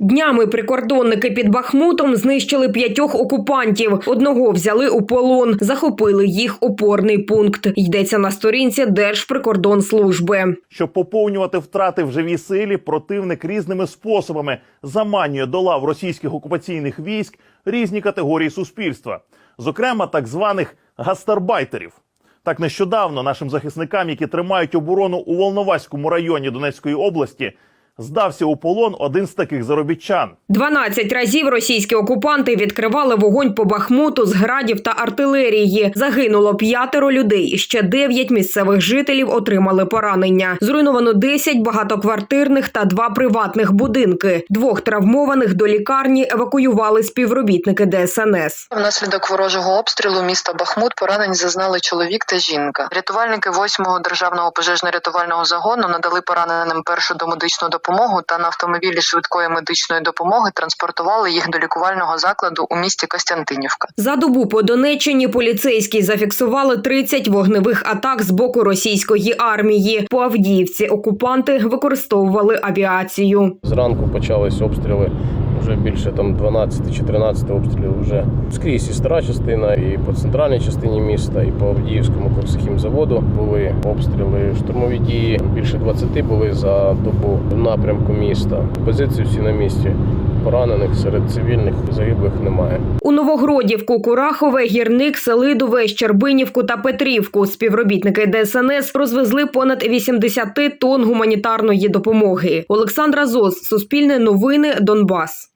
Днями прикордонники під Бахмутом знищили п'ятьох окупантів. Одного взяли у полон, захопили їх опорний пункт. Йдеться на сторінці Держприкордонслужби. Щоб поповнювати втрати в живій силі, противник різними способами заманює до лав російських окупаційних військ різні категорії суспільства, зокрема так званих гастарбайтерів. Так нещодавно нашим захисникам, які тримають оборону у Волноваському районі Донецької області, здався у полон один з таких заробітчан. 12 разів російські окупанти відкривали вогонь по Бахмуту з градів та артилерії. Загинуло п'ятеро людей. Ще дев'ять місцевих жителів отримали поранення. Зруйновано 10 багатоквартирних та два приватних будинки. Двох травмованих до лікарні евакуювали співробітники ДСНС. Внаслідок ворожого обстрілу міста Бахмут поранень зазнали чоловік та жінка. Рятувальники 8-го державного пожежно-рятувального загону надали пораненим першу домедичну допомогу та на автомобілі швидкої медичної допомоги транспортували їх до лікувального закладу у місті Костянтинівка. За добу по Донеччині поліцейські зафіксували 30 вогневих атак з боку російської армії. По Авдіївці окупанти використовували авіацію. Зранку почались обстріли. Вже більше там 12 чи 13 обстрілів вже скрізь і стара частина, і по центральній частині міста, і по Авдіївському заводу були обстріли. Штурмові дії більше 20 були за добу в напрямку міста. Позиції всі на місці. Поранених серед цивільних загиблих немає. У Новогродівку, Курахове, Гірник, Селидове, Щербинівку та Петрівку співробітники ДСНС розвезли понад 80 тонн гуманітарної допомоги. Олександра Зос, Суспільне новини, Донбас.